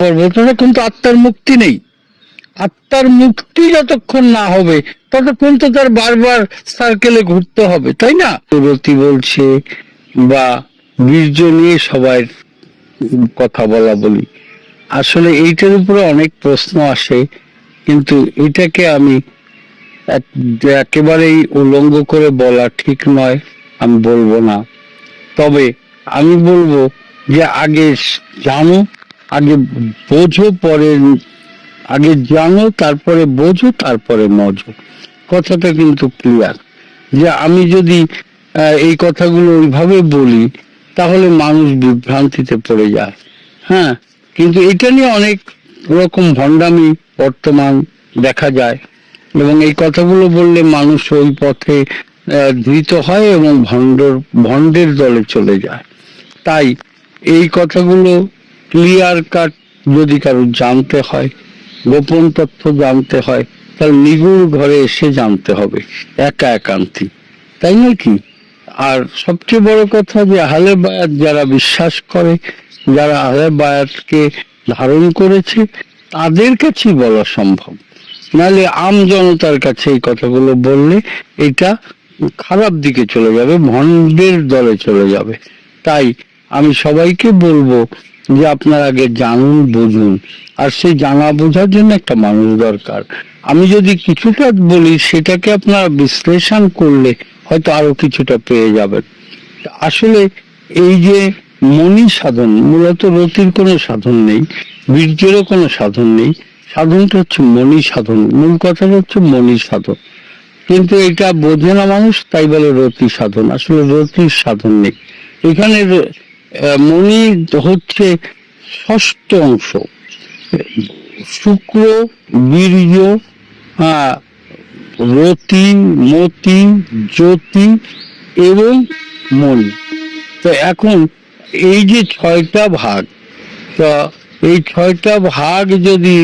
করব। ততক্ষণ তো আত্মার মুক্তি নেই। আত্মার মুক্তি যতক্ষণ না হবে, ততক্ষণ তো তার বারবার সার্কেলে ঘুরতে হবে, তাই না? রতি বলছে বা বীর্য নিয়ে সবাই কথা বলা বলি। আসলে এইটার উপরে অনেক প্রশ্ন আসে, কিন্তু এটাকে আমি এক- একেবারেই উলঙ্গ করে বলা ঠিক নয়, আমি বলব না। তবে আমি বলব যে আগে জানো আগে বোঝো, পরে আগে জানো, তারপরে বোঝো, তারপরে মজো। কথাটা কিন্তু ক্লিয়ার যে আমি যদি এই কথাগুলো ওইভাবে বলি, তাহলে মানুষ বিভ্রান্তিতে পড়ে যায়। হ্যাঁ কিন্তু এটা নিয়ে অনেক রকম ভণ্ডামি বর্তমান দেখা যায়। এবং এই কথাগুলো বললে মানুষ ওই পথে ধৃত হয় এবং ভণ্ডর, ভণ্ডের দলে চলে যায়। তাই এই কথাগুলো ক্লিয়ার কাট যদি কারও জানতে হয়, গোপন তথ্য জানতে হয় তাহলে নিগুড় ঘরে এসে জানতে হবে, একা একান্তি। তাই নাকি আর সবচেয়ে বড় কথা যে আহলে বায়াত যারা বিশ্বাস করে, যারা আহলে বায়াতকে ধারণ করেছে, তাদের কাছেই বলা সম্ভব। নাহলে আম জনতার কাছে এই কথাগুলো বললে এটা খারাপ দিকে চলে যাবে, ভণ্ডের দলে চলে যাবে। তাই আমি সবাইকে বলব যে আপনার আগে জানুন, বুঝুন। আর সেই জানা বোঝার জন্য একটা মানুষ দরকার। আমি যদি কিছুটা বলি, সেটাকে আপনারা বিশ্লেষণ করলে হয়তো আরও কিছুটা পেয়ে যাবেন। আসলে এই যে মনি সাধন, মূলত রতির কোনো সাধন নেই, বীর্যেরও কোনো সাধন নেই। সাধনটা হচ্ছে মনি সাধন, মূল কথাটা হচ্ছে মনি সাধন। কিন্তু এটা বোঝে না মানুষ, তাই বলে রতি সাধন। আসলে রতির সাধন নেই। এখানে মনি হচ্ছে ষষ্ঠ অংশ। শুক্র, বীর্য রতি, মতি, জ্যোতি এবং মনি তো এখন এই যে ছয়টা ভাগ, তা এই ছয়টা ভাগ যদি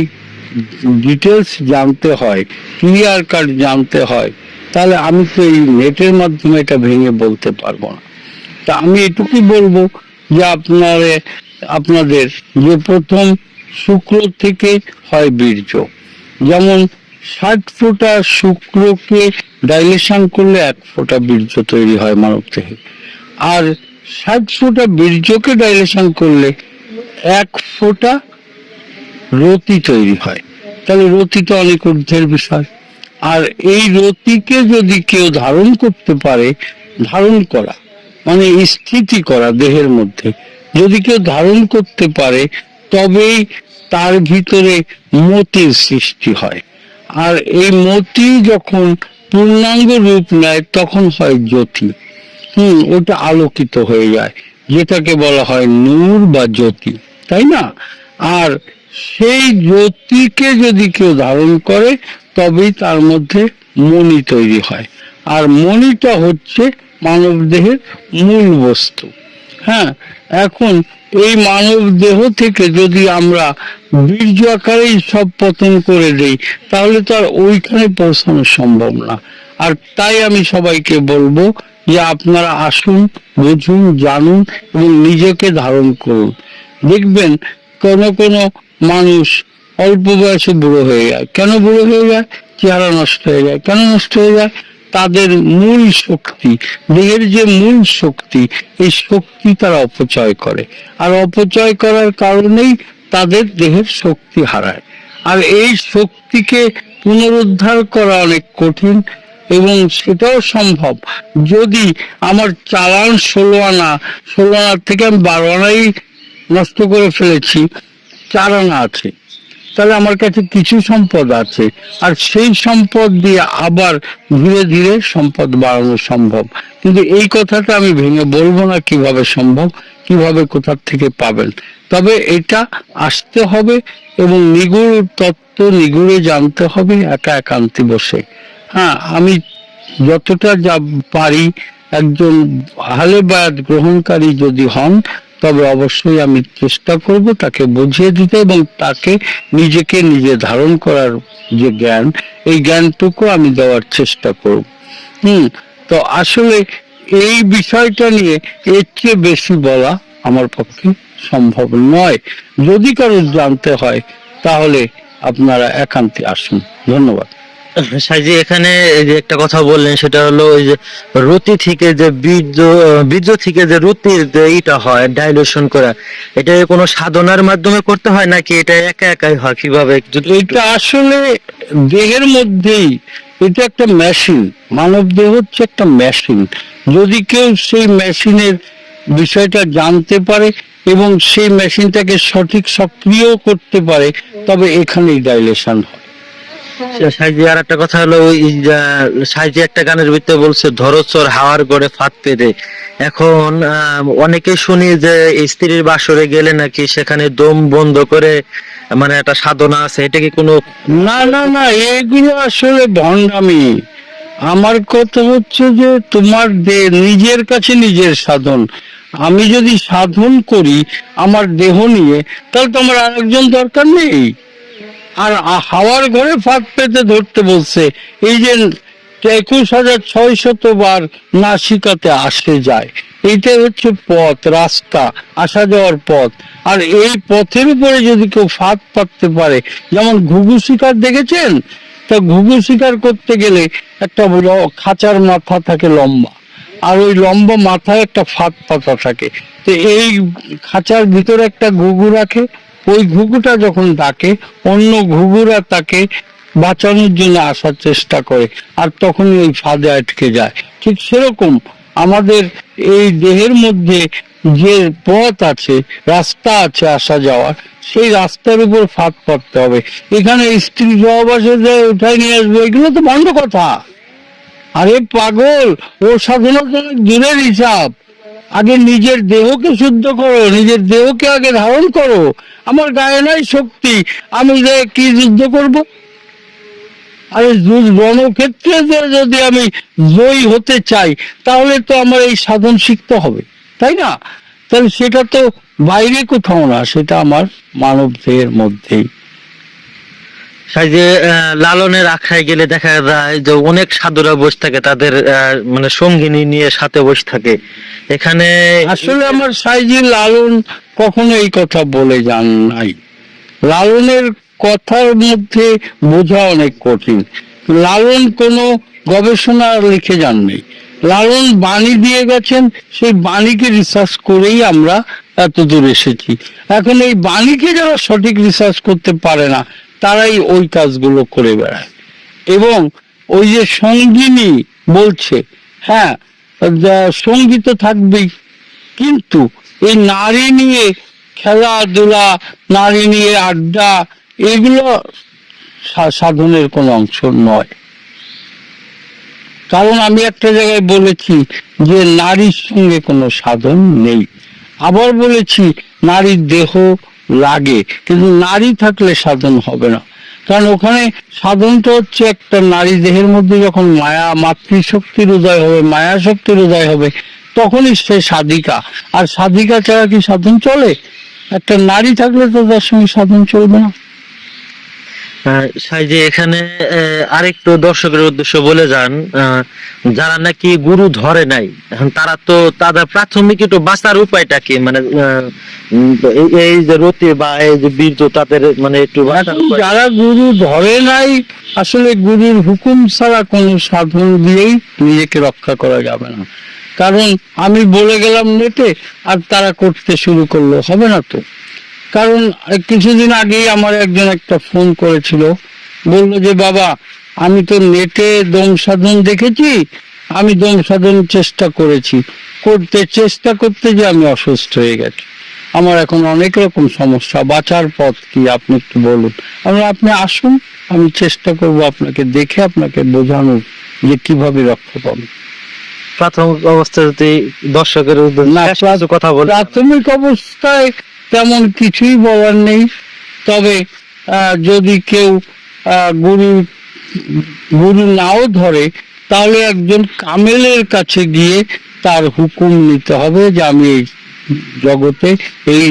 ডিটেলস জানতে হয় ক্লিয়ার কাট জানতে হয়, তাহলে আমি তো এই নেটের মাধ্যমে এটা ভেঙে বলতে পারব না। তা আমি এটুকুই বলব যে আপনার, আপনাদের যে প্রথম শুক্র থেকে হয় বীর্য। যেমন ষাট ফোঁটা শুক্রকে ডাইলেশন করলে এক ফোঁটা বীর্য তৈরি হয় মানব থেকে আর ষাট ফোঁটা বীর্যকে ডাইলেশন করলে এক ফোঁটা রতি তৈরি হয়। তাহলে রতি তো অনেক ঊর্ধ্বের বিষয়। আর এই রতিকে যদি কেউ ধারণ করতে পারে, ধারণ করা মানে স্থিতি করা দেহের মধ্যে। যদি কেউ ধারণ করতে পারে, তবেই তার ভিতরে মতির সৃষ্টি হয়। আর এই মতি যখন পূর্ণাঙ্গ রূপ নেয়, তখন হয় জ্যোতি। হুম, ওটা আলোকিত হয়ে যায়, যেটাকে বলা হয় নূর বা জ্যোতি, তাই না? আর সেই জ্যোতিকে যদি কেউ ধারণ করে, তবেই তার মধ্যে মণি তৈরি হয়। আর মণিটা হচ্ছে মানব দেহের মূল বস্তু। হ্যাঁ এখন এই মানব দেহ থেকে যদি আমরা বীর্য আকারেই সব পতন করে দেই, তাহলে তো আর ওইখানে পৌঁছানো সম্ভব না। আর তাই আমি সবাইকে বলব যে আপনারা আসুন, বুঝুন, জানুন এবং নিজেকে ধারণ করুন। দেখবেন কোন কোন মানুষ অল্প বয়সে বুড়ো হয়ে যায়। কেন বুড়ো হয়ে যায়? চেহারা নষ্ট হয়ে যায়। কেন নষ্ট হয়ে যায়? তাদের মূল শক্তি, দেহের যে মূল শক্তি, এই শক্তি তারা অপচয় করে। আর অপচয় করার কারণেই তাদের দেহের শক্তি হারায়। আর এই শক্তিকে পুনরুদ্ধার করা অনেক কঠিন এবং সেটাও সম্ভব। যদি আমার চালান ষোলো আনা, ষোলো আনার থেকে আমি বারো আনাই নষ্ট করে ফেলেছি, চার আনা আছে। তাহলে আমার কাছে কিছু সম্পদ আছে। আর সেই সম্পদ দিয়ে আবার ধীরে ধীরে সম্পদ বাড়ানো সম্ভব। কিন্তু এই কথাটা আমি ভেঙে বলব না কীভাবে সম্ভব, কীভাবে কোথার থেকে পাবেন। তবে এটা আসতে হবে এবং নিগুড় তত্ত্ব নিগুড়ে জানতে হবে, একা একান্তি বসে। হ্যাঁ আমি যতটা যা পারি, একজন আহলে বায়াত গ্রহণকারী যদি হন তবে অবশ্যই আমি চেষ্টা করব তাকে বুঝিয়ে দিতে এবং তাকে নিজেকে নিজে ধারণ করার যে জ্ঞান, এই জ্ঞানটুকু আমি দেওয়ার চেষ্টা করব। হুম, তো আসলে এই বিষয়টা নিয়ে এর চেয়ে বেশি বলা আমার পক্ষে সম্ভব নয়। যদি কারও জানতে হয়, তাহলে আপনারা একান্তে আসুন। ধন্যবাদ। সাইজি, এখানে যে একটা কথা বললেন, সেটা হলো ওই যে রুটি থেকে যে বীর্য বীর্য থেকে যে রুটির যে ইটা হয় ডাইলুশন করা, এটা কোনো সাধনার মাধ্যমে করতে হয়, নাকি এটা একা একাই হয়? কীভাবে এটা আসলে দেহের মধ্যেই, এটা একটা মেশিন মানব দেহ হচ্ছে একটা মেশিন যদি কেউ সেই মেশিনের বিষয়টা জানতে পারে এবং সেই মেশিনটাকে সঠিক সক্রিয় করতে পারে, তবে এখানেই ডাইলেশন হয়। সাইজি আর একটা কথা হলো সাইজি একটা গানের ভিতরে বলছে ধরচর হাওয়ার গড়ে ফাঁদ পেতে এখন অনেকে শুনি যে স্ত্রীর বাসরে গেলে নাকি সেখানে দম বন্ধ করে মানে একটা সাধনা আছে। এটা কি কোনো না না না, এগুলো আসলে ভণ্ডামি। আমার কথা হচ্ছে যে, তোমার নিজের কাছে নিজের সাধন। আমি যদি সাধন করি, আমার দেহ নিয়ে, তাহলে তো আমার আরেকজন দরকার নেই। আর হাওয়ার ঘরে ফাঁক পেতে ধরতে বলছে। এই যে একুশ হাজার ছয়শত বার নাসিকাতে আসে যায়। এইটাই হচ্ছে পথ, রাস্তা, আসা যাওয়ার পথ। আর এই পথের উপরে যদি কেউ ফাঁদ পাততে পারে, যেমন ঘুঘু শিকার দেখেছেন? তা ঘুঘু শিকার করতে গেলে একটা খাঁচার মাথা থাকে লম্বা। আর ওই লম্বা মাথায় একটা ফাঁদ পাতা থাকে। তো এই খাঁচার ভিতরে একটা ঘুঘু রাখে ওই ঘুঘুটা যখন ডাকে, অন্য ঘুঘুরা তাকে বাঁচানোর জন্য আসার চেষ্টা করে আর তখন ওই ফাঁদে আটকে যায়। ঠিক সেরকম আমাদের এই দেহের মধ্যে যে পথ আছে, রাস্তা আছে আসা যাওয়ার, সেই রাস্তার উপর ফাঁদ পড়তে হবে। এখানে স্ত্রী সহবাসে যে উঠাই নিয়ে আসবে, এগুলো তো বন্ধ কথা। আরে পাগল ও সাধনা দূরের হিসাব। আগে নিজের দেহকে শুদ্ধ করো, নিজের দেহকে আগে ধারণ করো। আমার গায়ে নাই শক্তি, আমি যে কি যুদ্ধ করব? আরে রণক্ষেত্রে যদি আমি জয়ী হতে চাই, তাহলে তো আমার এই সাধন শিখতে হবে, তাই না? তাহলে সেটা তো বাইরে কোথাও না, সেটা আমার মানব দেহের মধ্যেই। সাই যে লালনের আখড়ায় গেলে দেখা যায় যে অনেক সাধুরা বসে থাকে, তাদের মানে সঙ্গিনী নিয়ে সাথে বসে থাকে। এখানে আসলে আমার সাইজি লালন কখনো এই কথা বলে যান নাই। লালনের কথার মধ্যে বোঝা অনেক কঠিন। লালন কোনো গবেষণা লিখে যান নাই। লালন বাণী দিয়ে গেছেন, সেই বাণীকে রিসার্চ করেই আমরা এত দূর এসেছি। এখন এই বাণীকে যারা সঠিক রিসার্চ করতে পারে না তারাই ওই কাজগুলো করে বেড়ায়। এবং ওই যে সঙ্গিনী বলছে হ্যাঁ সঙ্গী তো থাকবেই, কিন্তু এই নারী নিয়ে খেলাধুলা, নারী নিয়ে আড্ডা, এগুলো সাধনের কোনো অংশ নয়। কারণ আমি একটা জায়গায় বলেছি যে নারীর সঙ্গে কোনো সাধন নেই। আবার বলেছি নারীর দেহ লাগে। কিন্তু নারী থাকলে সাধন হবে না। কারণ ওখানে সাধনটা হচ্ছে একটা নারী দেহের মধ্যে যখন মায়া, মাতৃশক্তির উদয় হবে মায়া শক্তির উদয় হবে, তখনই সে সাধিকা। আর সাধিকা ছাড়া কি সাধন চলে? একটা নারী থাকলে তো তার সঙ্গে সাধন চলবে না। যে এখানে আরেকটু দর্শকের উদ্দেশ্য বলে যান যারা নাকি গুরু ধরে নাই এখন তারা তো তাদের প্রাথমিক একটু বাঁচার উপায়টা কি? মানে এই- যে রতি বা এই যে বীর্য তাদের মানে একটু যারা গুরু ধরে নাই আসলে গুরুর হুকুম ছাড়া কোনো সাধন দিয়েই নিজেকে রক্ষা করা যাবে না। কারণ আমি বলে গেলাম নেটে আর তারা করতে শুরু করল হবে না তো? কারণ কিছুদিন আগেই আমার একজন একটা ফোন করেছিল। বলল যে বাবা আমি তো নেটে দম সাধন দেখেছি আমি দম সাধন চেষ্টা করেছি। করতে চেষ্টা করতে যে আমি অসুস্থ হয়ে গেছি। আমার এখন অনেক রকম সমস্যা বাঁচার পথ কি? আপনি একটু বলুন। আমরা আপনি আসুন আমি চেষ্টা করব আপনাকে দেখে আপনাকে বোঝানোর যে কীভাবে রক্ষা পাবেন প্রাথমিক অবস্থায় যদি দর্শকের কথা বলে প্রাথমিক অবস্থায় তেমন কিছুই বলার নেই। তবে যদি কেউ গুরু গুরু নাও ধরে, তাহলে একজন কামেলের কাছে গিয়ে তার হুকুম নিতে হবে যে আমি এই জগতে এই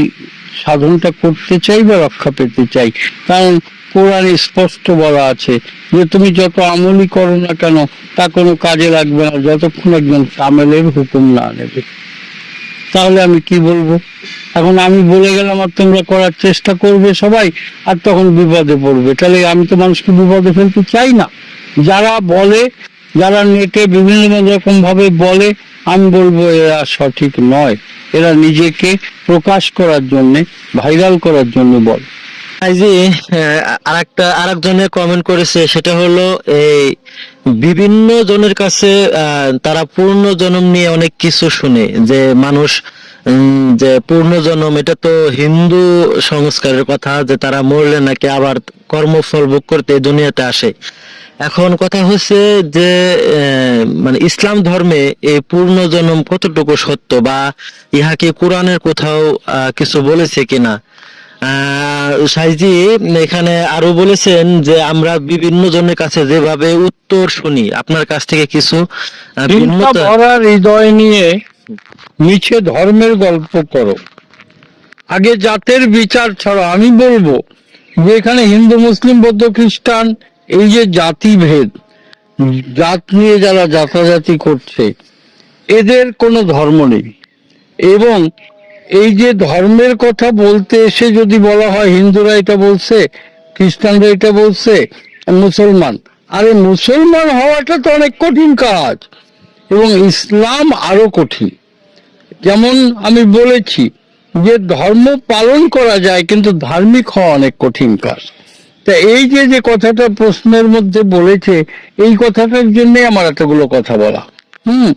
সাধনটা করতে চাই বা রক্ষা পেতে চাই। কারণ কোরআনে স্পষ্ট বলা আছে যে তুমি যত আমলই করো না কেন, তা কোনো কাজে লাগবে না, যতক্ষণ একজন কামেলের হুকুম না নেবে। তাহলে আমি কি বলব? এখন আমি বলে গেলাম, আর তোমরা করার চেষ্টা করবে সবাই, আর তখন বিপদে পড়বে। তাহলে আমি তো মানুষকে বিপদে ফেলতে চাই না। যারা বলে, যারা নেটে বিভিন্ন রকম ভাবে বলে, আমি বলব এরা সঠিক নয়। এরা নিজেকে প্রকাশ করার জন্যে, ভাইরাল করার জন্য বলে। এই যে আর একটা আর একজনে কমেন্ট করেছে, সেটা হলো এই বিভিন্ন জনের কাছে তারা পূর্ণ জন্ম নিয়ে অনেক কিছু শুনে, যে মানুষ যে পূর্ণ জন্ম, এটা তো হিন্দু সংস্কারের কথা, যে তারা মরলে নাকি আবার কর্মফল ভোগ করতে দুনিয়াতে আসে। এখন কথা হচ্ছে যে মানে ইসলাম ধর্মে এই পূর্ণ জন্ম কতটুকু সত্য, বা ইহাকে কোরআনের কোথাও কিছু বলেছে কিনা? সাইজি এখানে আরও বলেছেন যে আমরা বিভিন্ন জনের কাছে যেভাবে উত্তর শুনি, আপনার কাছ থেকে কিছু হৃদয় নিয়ে মিছে ধর্মের গল্প করো। আগে জাতের বিচার ছাড়া, আমি বলব যে এখানে হিন্দু, মুসলিম, বৌদ্ধ, খ্রিস্টান, এই যে জাতি ভেদ জাত নিয়ে যারা জাতাজাতি করছে, এদের কোনো ধর্ম নেই। এবং এই যে ধর্মের কথা বলতে এসে যদি বলা হয়, হিন্দুরা এটা বলছে, খ্রিস্টানরা এটা বলছে, মুসলমান, আরে মুসলমান হওয়াটা তো অনেক কঠিন কাজ এবং ইসলাম আরও কঠিন। যেমন আমি বলেছি যে ধর্ম পালন করা যায়, কিন্তু ধার্মিক হওয়া অনেক কঠিন কাজ। তা এই যে যে কথাটা প্রশ্নের মধ্যে বলেছে, এই কথাটার জন্য আমার এতগুলো কথা বলা। হুম,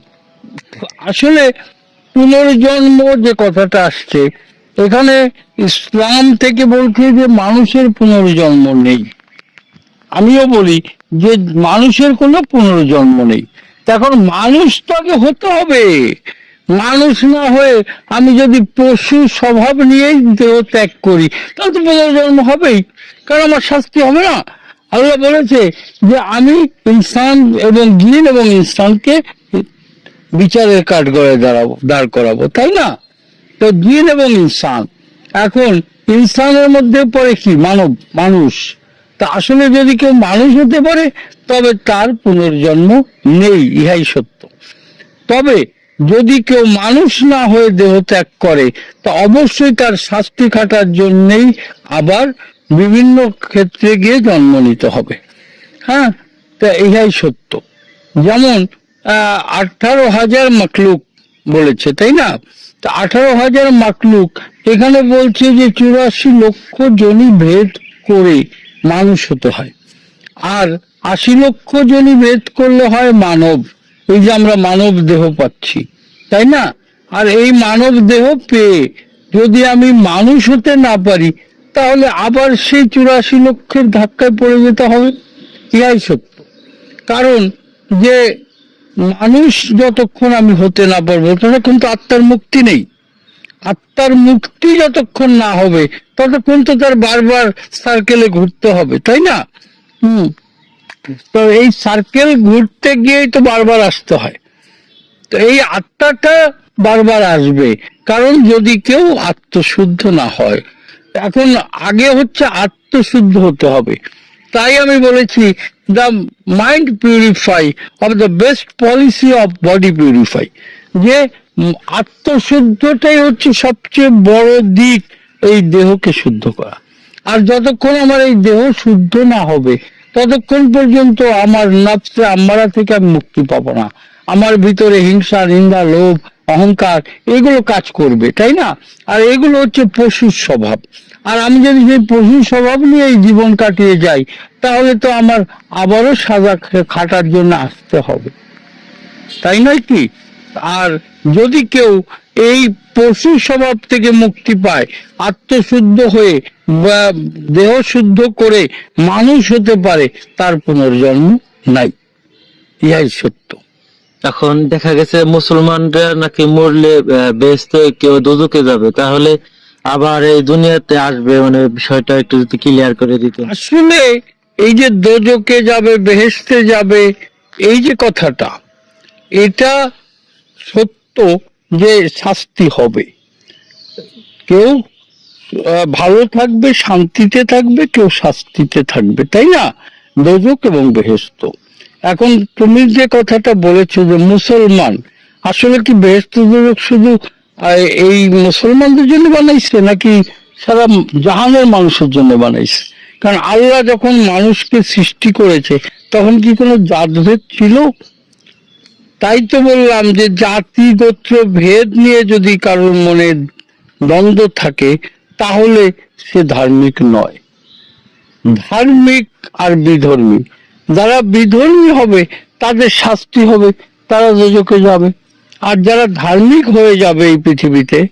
আসলে পুনর্জন্ম যে কথাটা আসছে, এখানে ইসলাম থেকে বলছে যে মানুষের পুনর্জন্ম নেই। আমিও বলি যে মানুষের কোনো পুনর্জন্ম নেই। এখন মানুষ তো আগে হতে হবে। মানুষ না হয়ে আমি যদি পশু স্বভাব নিয়েই দেহ ত্যাগ করি, তাহলে তো পুনর্জন্ম হবেই। কারণ আমার শাস্তি হবে না। আল্লাহ বলেছে যে আমি ইনসান এবং জিন এবং ইনসানকে বিচারের কাঠ করে দাঁড়াবো, দাঁড় করাবো, তাই না? তো জিন এবং ইনসান। এখন ইনসানের মধ্যে পড়ে কি? মানব, মানুষ। তা আসলে যদি কেউ মানুষ হতে পারে, তবে তার পুনর্জন্ম নেই, ইহাই সত্য। তবে যদি কেউ মানুষ না হয়ে দেহ ত্যাগ করে, তা অবশ্যই তার শাস্তি খাটার জন্যেই আবার বিভিন্ন ক্ষেত্রে গিয়ে জন্ম নিতে হবে। হ্যাঁ? তা ইহাই সত্য। যেমন আঠারো হাজার মাকলুক বলেছে, তাই না? তা আঠারো হাজার মাকলুক এখানে বলছে যে চুরাশি লক্ষ জনই ভেদ করে মানুষ হতে হয়। আর আশি লক্ষ জনই ভেদ করলে হয় মানব। এই যে আমরা মানব দেহ পাচ্ছি, তাই না? আর এই মানব দেহ পেয়ে যদি আমি মানুষ হতে না পারি, তাহলে আবার সেই চুরাশি লক্ষের ধাক্কায় পড়ে যেতে হবে ইহাই সত্য। কারণ যে মানুষ যতক্ষণ আমি হতে না পারব ততক্ষণ তো আত্মার মুক্তি নেই। আত্মার মুক্তি যতক্ষণ না হবে ততক্ষণ তো তার বারবার সার্কেলে ঘুরতে হবে তাই না? হুম। তো এই সার্কেল ঘুরতে গিয়েই তো বারবার আসতে হয়। তো এই আত্মাটা বারবার আসবে কারণ যদি কেউ আত্মশুদ্ধ না হয় এখন আগে হচ্ছে আত্মশুদ্ধ হতে হবে। তাই আমি বলেছি the mind purify of the best policy of body purify যে আত্মশুদ্ধটাই হচ্ছে সবচেয়ে বড় দিক এই দেহকে শুদ্ধ করা। আর যতক্ষণ আমার এই দেহ শুদ্ধ না হবে, ততক্ষণ পর্যন্ত আমার নফসে আম্মারা থেকে আমি মুক্তি পাবো না। আমার ভিতরে হিংসা, নিন্দা, লোভ অহংকার, এগুলো কাজ করবে, তাই না? আর এগুলো হচ্ছে পশুর স্বভাব। আর আমি যদি সেই পশুর স্বভাব নিয়ে এই জীবন কাটিয়ে যাই, তাহলে তো আমার আবারও সাজা খাটার জন্য আসতে হবে। তাই নয় কি? আর যদি কেউ এই পশু স্বভাব থেকে মুক্তি পায়, আত্মশুদ্ধ হয়ে বা দেহ শুদ্ধ করে মানুষ হতে পারে, তার পুনর্জন্ম নাই। ইহাই সত্য। এখন দেখা গেছে মুসলমানরা নাকি মরলে বেহেস্তে কেউ দুদুকে যাবে। তাহলে আবার এই দুনিয়াতে আসবে মানে বিষয়টা একটু যদি ক্লিয়ার করে দিতেন আসলে এই যে দোজকে যাবে বেহেস্তে যাবে, এই যে কথাটা, এটা সত্য যে শাস্তি হবে। কেউ ভালো থাকবে, শান্তিতে থাকবে, কেউ শাস্তিতে থাকবে, তাই না? দোজক এবং বেহেস্ত এখন তুমি যে কথাটা বলেছ যে মুসলমান, আসলে কি বেহেস্ত শুধু এই মুসলমানদের জন্য বানাইছে নাকি সারা জাহানের মানুষের জন্য বানাইছে? কারণ আল্লাহ যখন মানুষকে সৃষ্টি করেছে, তখন কি কোনো জাতভেদ ছিল? তাই তো বললাম যে জাতি, গোত্র, ভেদ নিয়ে যদি কারোর মনে দ্বন্দ্ব থাকে, তাহলে সে ধার্মিক নয়। ধার্মিক আর বিধর্মী। যারা বিধর্মী হবে, তাদের শাস্তি হবে, তারা দুজকে যাবে। আর যারা ধার্মিক হয়ে যাবে এই পৃথিবীতে,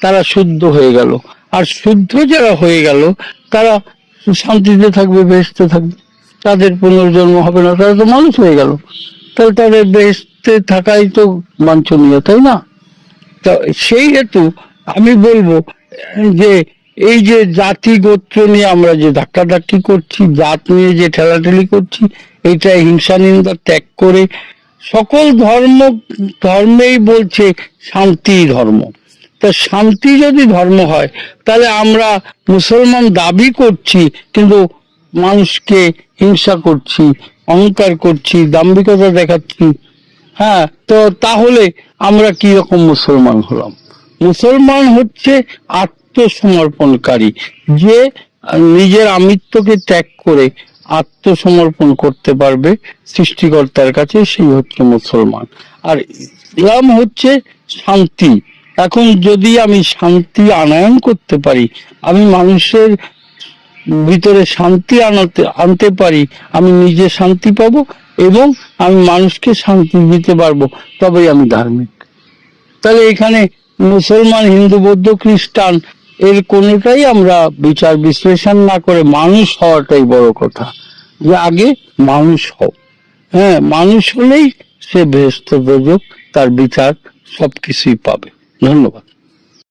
তারা শুদ্ধ হয়ে গেল। আর শুদ্ধ যারা হয়ে গেল, তারা শান্তিতে থাকবে, বেহেস্তে থাকবে। তাদের পুনর্জন্ম হবে না, তারা তো মানুষ হয়ে গেল। তাহলে তাদের বেহেস্তে থাকাই তো বাঞ্ছনীয়, তাই না? তো সেই হেতু আমি বলব যে এই যে জাতি গোত্র নিয়ে আমরা যে ধাক্কাধাক্কি করছি, জাত নিয়ে যে ঠেলাঠেলি করছি, এইটা হিংসা নিন্দা ত্যাগ করে সকল ধর্ম, ধর্মেই বলছে শান্তি ধর্ম। তা শান্তি যদি ধর্ম হয়, তাহলে আমরা মুসলমান দাবি করছি, কিন্তু মানুষকে হিংসা করছি, অহংকার করছি, দাম্ভিকতা দেখাচ্ছি। হ্যাঁ তো তাহলে আমরা কি রকম মুসলমান হলাম? মুসলমান হচ্ছে আত্মসমর্পণকারী, যে নিজের আমিত্বকে ত্যাগ করে আত্মসমর্পণ করতে পারবে সৃষ্টিকর্তার কাছে, সেই হচ্ছে মুসলমান। আর ইসলাম হচ্ছে শান্তি। এখন যদি আমি শান্তি আনয়ন করতে পারি, আমি মানুষের ভিতরে শান্তি আনাতে, আনতে পারি, আমি নিজে শান্তি পাবো এবং আমি মানুষকে শান্তি দিতে পারব, তবেই আমি ধার্মিক। তাহলে এখানে মুসলমান, হিন্দু, বৌদ্ধ, খ্রিস্টান এর কোনোটাই আমরা বিচার বিশ্লেষণ না করে মানুষ হওয়াটাই বড় কথা। যে আগে মানুষ হও। হ্যাঁ মানুষ হলেই সে দোজক তার বিচার সবকিছুই পাবে। ধন্যবাদ।